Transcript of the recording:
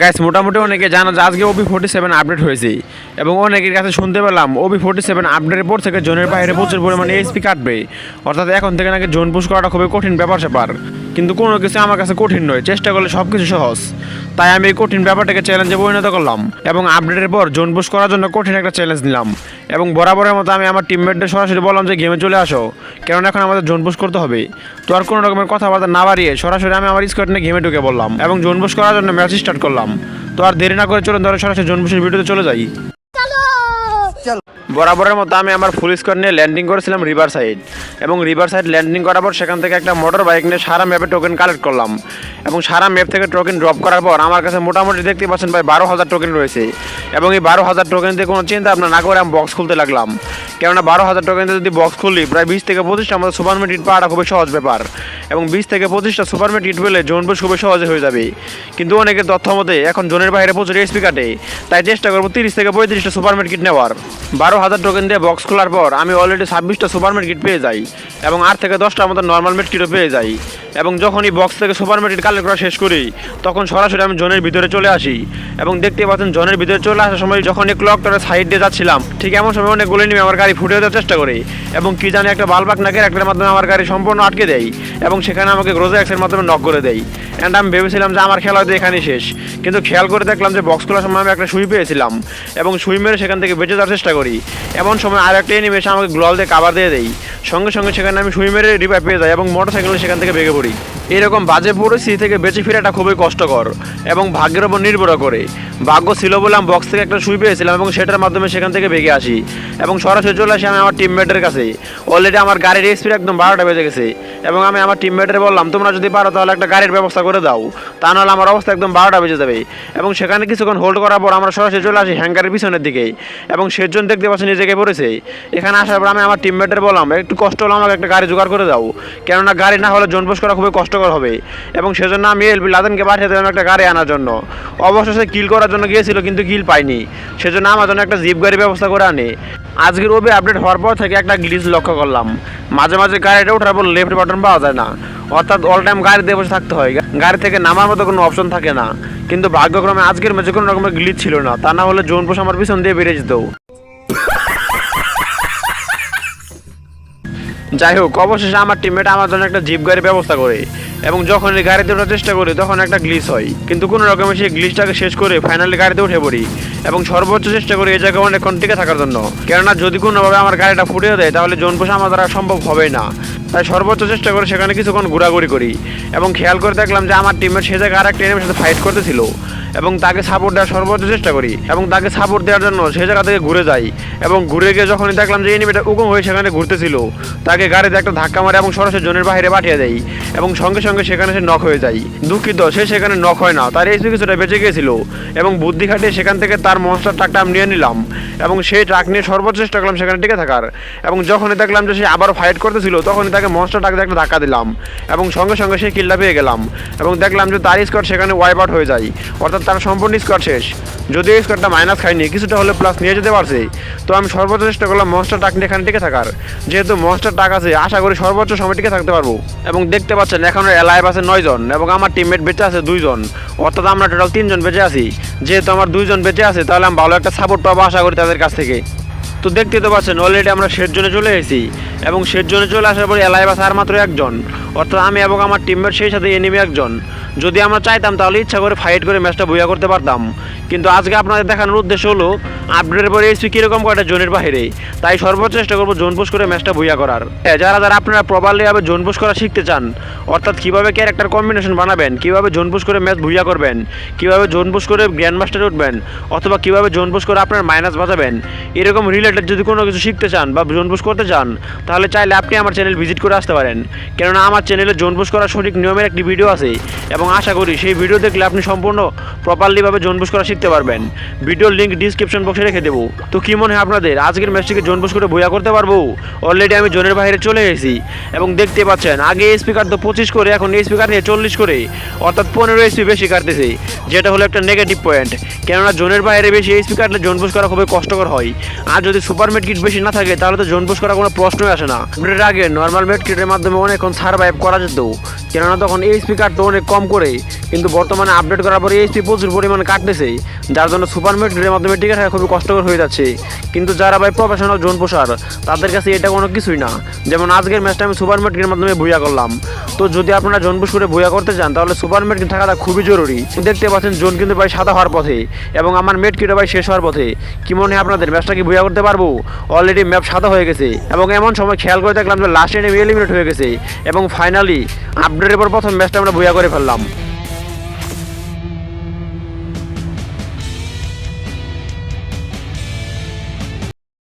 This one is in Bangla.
গাইস মোটামুটি অনেকে জানো যে আজকে ওবি ফোর্টি সেভেন আপডেট হয়েছে। এবং অনেকের কাছে শুনতে পেলাম ওবি ফোর্টি সেভেন আপডেটের পর থেকে জোনের বাইরে প্রচুর পরিমাণে এসপি কাটবে। অর্থাৎ এখন থেকে নাকি জোন পুশ করাটা খুবই কঠিন ব্যাপার স্যাপার কিন্তু কোনো কিছু আমার কাছে কঠিন নয়। চেষ্টা করলে সব কিছু সহজ। তাই আমি এই কঠিন ব্যাপারটাকে চ্যালেঞ্জে পরিণত করলাম এবং আপডেটের পর জোন পুশ করার জন্য কঠিন একটা চ্যালেঞ্জ নিলাম। এবং বরাবরের মতো আমি আমার টিমমেটদের সরাসরি বললাম যে গেমে চলে আসো, কেননা এখন আমাদের জোন পুশ করতে হবে। তো আর কোনো রকমের কথাবার্তা না বাড়িয়ে সরাসরি আমি আমার স্কোয়াড নিয়ে গেমে ঢুকে বললাম এবং জোন পুশ করার জন্য ম্যাচ স্টার্ট করলাম। তো আর দেরি না করে চলুন ধরে সরাসরি জোন পুশের ভিডিওতে চলে যাই। বরাবরের মতো আমি আমার ফুল স্কোয়ার নিয়ে ল্যান্ডিং করেছিলাম রিভার সাইড এবং রিভার সাইড ল্যান্ডিং করার পর সেখান থেকে একটা মোটর বাইক নিয়ে সারা ম্যাপে টোকেন কালেক্ট করলাম। এবং সারা ম্যাপ থেকে টোকেন ড্রপ করার পর আমার কাছে মোটামুটি দেখতে পাচ্ছেন ভাই বারো হাজার টোকেন রয়েছে। এবং এই বারো হাজার টোকেন দিয়ে কোনো চিন্তা ভাবনা না করে আমি বক্স খুলতে লাগলাম। কেননা বারো হাজার দিয়ে যদি বক্স খুলি, প্রায় বিশ থেকে পঁচিশটা আমাদের সুপার মিট ইট পাওয়াটা খুবই সহজ ব্যাপার। এবং বিশ থেকে পঁচিশটা সুপার মিট ইট পেলে জোন পুশ খুবই সহজে হয়ে যাবে। কিন্তু অনেকের তথ্য মতে এখন জোনের বাইরে প্রচুর এসপি কাটে, তাই চেষ্টা করব তিরিশ থেকে পঁয়ত্রিশটা সুপার মিট কিট নেওয়ার। বারো হাজার টোকেন দিয়ে বক্স খোলার পর আমি অলরেডি ছাব্বিশটা সুপার মিট কিট পেয়ে যাই, এবং আট থেকে দশটার মতো নর্মাল মিট কিটও পেয়ে যাই। এবং যখনই বক্স থেকে সুপার মিট কালেক্ট করা শেষ করি, তখন সরাসরি আমি জোনের ভিতরে চলে আসি। এবং দেখতে পাচ্ছেন জোনের ভিতরে চলে আসার সময় যখন এই ক্লক সাইড দিয়ে যাচ্ছিলাম, ঠিক এমন সময় অনেক গুলি নিয়ে আমার গাড়ি ফুটে দেওয়ার চেষ্টা করি এবং কি জানি একটা বালবাক নাকের একটার মাধ্যমে আমার গাড়ি সম্পূর্ণ আটকে দেয় এবং সেখানে আমাকে গ্রোজা এক্সের মাধ্যমে নক করে দেয়। অ্যান্ড আমি ভেবেছিলাম যে আমার খেলা হয়তো এখানেই শেষ। কিন্তু খেয়াল করে দেখলাম যে বক্স খোলার সময় আমি একটা সুই পেয়েছিলাম এবং সুই মেরে সেখান থেকে বেঁচে যাওয়ার চেষ্টা করি। এমন সময় আর একটা এনিমে আমাকে গ্লোয়াল দিয়ে কাবার দিয়ে দেয়। সঙ্গে সঙ্গে সেখানে আমি সুই মেরে রিভাইভ পেয়ে যাই এবং মোটর সাইকেলে সেখান থেকে ভেঙে পড়ি। এরকম বাজে পরিস্থিতি থেকে বেঁচে ফেরাটা খুবই কষ্টকর এবং ভাগ্যের ওপর নির্ভর করে। ভাগ্য ছিল বলে আমি বক্স থেকে একটা সুই পেয়েছিলাম এবং সেটার মাধ্যমে সেখান থেকে ভেঙে আসি এবং সরাসরি চলে আসি আমি আমার টিমমেটের কাছে। অলরেডি আমার গাড়ির স্পিড একদম বারোটা বেজে গেছে এবং আমি আমার টিমমেটের বললাম, তোমরা যদি পারো তাহলে একটা গাড়ির ব্যবস্থা করে দাও, তা নাহলে আমার অবস্থা একদম বারোটা বেজে যাবে। এবং সেখানে কিছুক্ষণ হোল্ড করার পর আমরা সরাসরি চলে আসি হ্যাঙ্গারের পিছনের দিকে এবং সেজন দেখতে পাচ্ছি নিজেকে পড়েছে। এখানে আসার পর আমি আমার টিমমেটের বললাম, একটু কষ্ট হলো আমাকে একটা গাড়ি জোগাড় করে দাও। কেননা গাড়ি না হলে জনপোষ করা খুবই কষ্টকর হবে। এবং সেজন্য আমি এলবি লাদেনকে পাঠিয়ে দিলাম একটা গাড়ি আনার জন্য। অবশেষে কিল করার জন্য গিয়েছিল, কিন্তু কিল পাইনি সেজন্য আমার জন্য একটা জিপ গাড়ির ব্যবস্থা করে আনে। আজকের ওবি আপডেট হওয়ার পর থেকে একটা গ্লিচ লক্ষ্য করলাম। মাঝে মাঝে গাড়িটা ওঠার পর লেফট বাটন পাওয়া যায় না। অর্থাৎ অল টাইম গাড়িতে বসে থাকতে হয়। গাড়ি থেকে নামার মতো কোনো অপশন থাকে না। কিন্তু ভাগ্যক্রমে আজকের ম্যাচে কোনো রকমের গ্লিচ ছিল না। তা না হলে জোন পোষ আমার পিছন দিয়ে বেড়ে যেত। যাই হোক, অবশেষে আমার টিমমেট আমার জন্য একটা জিপ গাড়ির ব্যবস্থা করে। এবং যখন এই গাড়িতে ওঠার চেষ্টা করি, তখন একটা গ্লিচ হয়। কিন্তু কোনো রকমে সেই গ্লিচটাকে শেষ করে ফাইনালি গাড়িতে উঠে পড়ি এবং সর্বোচ্চ চেষ্টা করি এই জায়গায় অনেকক্ষণ টিকে থাকার জন্য। কেননা যদি কোনোভাবে আমার গাড়িটা ফুটিয়ে দেয়, তাহলে জোন পোষা আমার দ্বারা সম্ভব হবে না। তাই সর্বোচ্চ চেষ্টা করে সেখানে কিছুক্ষণ ঘোরাঘুরি করি এবং খেয়াল করে দেখলাম যে আমার টিমের সে জায়গায় আর একটা এনিমের সাথে ফাইট করতেছিল এবং তাকে সাপোর্ট দেওয়ার সর্বোচ্চ চেষ্টা করি এবং তাকে সাপোর্ট দেওয়ার জন্য সে জায়গা থেকে ঘুরে যাই এবং ঘুরে গিয়ে যখনই দেখলাম যে এনিমিটা উকুম হয়ে সেখানে ঘুরতেছিল, তাকে গাড়িতে একটা ধাক্কা মারে এবং সরাসরি জোনের বাইরে পাঠিয়ে দেয় এবং সঙ্গে সঙ্গে সেখানে সে নক হয়ে যায়। দুঃখিত, সে সেখানে নক হয় না, তার এই কিছুটা বেঁচে গিয়েছিল এবং বুদ্ধি খাটিয়ে সেখান থেকে তার মনস্টার ট্রাকটা আমি নিয়ে নিলাম এবং সেই ট্রাক নিয়ে সর্বোচ্চ চেষ্টা করলাম সেখানে টিকে থাকার এবং যখনই দেখলাম যে সে আবার ফাইট করতেছিল, তখনই তাকে মনস্টার ট্রাক দিয়ে একটা ধাক্কা দিলাম। এবং সঙ্গে সঙ্গে সেই কিল্লা পেয়ে গেলাম। এবং দেখলাম যে তার স্কোয়াড সেখানে ওয়াইপ আউট হয়ে যায়। অর্থাৎ তার সম্পূর্ণ স্কোয়াড শেষ। যদি এই স্কোয়াডটা মাইনাস খায়নি, কিছুটা হলে প্লাস নিয়ে যেতে পারছে। তো আমি সর্বোচ্চ চেষ্টা করলাম মনস্টার ট্রাক নিয়ে এখানে টিকে থাকার। যেহেতু মনস্টার ট্রাক আছে, আশা করি সর্বোচ্চ সময় টিকে থাকতে পারব। এবং দেখতে পাচ্ছেন, এখন এলাইভ আছে নয়জন এবং আমার টিমমেট বেঁচে আছে দুইজন। অর্থাৎ আমরা টোটাল তিনজন বেঁচে আছি। যেহেতু আমার দুইজন বেঁচে আছে, তাহলে আমি ভালো একটা সাপোর্ট পাবো আশা করি তাদের কাছ থেকে। তো দেখতে তো পাচ্ছেন অলরেডি আমরা শেষ জোনে চলে এসেছি। এবং শেষ জোনে চলে আসার পরে এলাইভ আছে আর মাত্র একজন। অর্থাৎ আমি এবং আমার টিমমেট সেই সাথে এনিমি একজন। যদি আমরা চাইতাম তাহলে ইচ্ছা করে ফাইট করে ম্যাচটা বইয়া করতে পারতাম। কিন্তু আজকে আপনাদের দেখানোর উদ্দেশ্য হলো আপডেটের পরে এসপি কীরকম কয়টা জোনের বাইরে? তাই সর্বোচ্চ চেষ্টা করব জোন পুশ করে ম্যাচটা বইয়া করার। হ্যাঁ, যারা যারা আপনারা প্রপারলি ভাবে জোন পুশ করা শিখতে চান অর্থাৎ কীভাবে ক্যারেক্টার কম্বিনেশন বানাবেন কীভাবে জোন পুশ করে ম্যাচ ভুইয়া করবেন কীভাবে জোন পুশ করে গ্র্যান্ড মাস্টারে উঠবেন অথবা কীভাবে জোন পুশ করে আপনার মাইনাস বাজাবেন এরকম রিলেটেড যদি কোনো কিছু শিখতে চান বা জোন পুশ করতে চান তাহলে চাইলে আপনি আমার চ্যানেল ভিজিট করে আসতে পারেন। কেননা আমার চ্যানেলে জোন পুশ করার সঠিক নিয়মের একটি ভিডিও আছে এবং আশা করি সেই ভিডিও দেখলে আপনি সম্পূর্ণ প্রপারলিভাবে জোন পুশ করা শিখতে পারবেন। ভিডিওর লিঙ্ক ডিসক্রিপশন বক্সে রেখে দেবো। তো কী মনে হয় আপনাদের? আজকের ম্যাচটিকে জোন পুশ করে বইয়া করতে পারব? অলরেডি আমি জোনের বাইরে চলে এসেছি। এবং দেখতে পাচ্ছেন, আগে স্পিকার তো পঁচিশ করে, এখন এই স্পিকার নিয়ে চল্লিশ করে। অর্থাৎ পনেরো এসপি বেশি কাটতেছে। যেটা হলো একটা নেগেটিভ পয়েন্ট কেননা জোনের বাইরে বেশি এসপি কাটলে জোন পুশ করা খুবই কষ্টকর হয়। আর যদি সুপার মেড কিট বেশি না থাকে, তাহলে তো জোন পুশ করা কোনো প্রশ্নই আসে না। আগে নর্মাল মেড কিটের মাধ্যমে অনেকক্ষণ সার্ভাইভ করা যেত। কেননা তখন এই স্পিকার তো অনেক কম করে কিন্তু বর্তমানে আপডেট করার পরে এইচপি প্রচুর পরিমাণে কাটতেছে, যার জন্য সুপার মেটের মাধ্যমে টিকে থাকা খুবই কষ্টকর হয়ে যাচ্ছে। কিন্তু যারা ভাই প্রফেশনাল জোন পোষার, তাদের কাছে এটা কোনো কিছুই না। যেমন আজকের ম্যাচটা আমি সুপার মেটের মাধ্যমে ভুয়া করলাম। তো যদি আপনারা জোন পুশ করে ভুয়া করতে চান, তাহলে সুপার মেট থাকাটা খুবই জরুরি। দেখতে পাচ্ছেন জোন কিন্তু ভাই সাদা হওয়ার পথে, এবং আমার মেট কিটা ভাই শেষ হওয়ার পথে। কি মনে হয় আপনাদের ম্যাচটা কি ভুয়া করতে পারব? অলরেডি ম্যাপ সাদা হয়ে গেছে, এবং এমন সময় খেয়াল করে দেখলাম যে লাস্ট এনে এলিমিনেট হয়ে গেছে, এবং ফাইনালি আপডেটের পর প্রথম ম্যাচটা আমরা ভুয়া করে ফেললাম।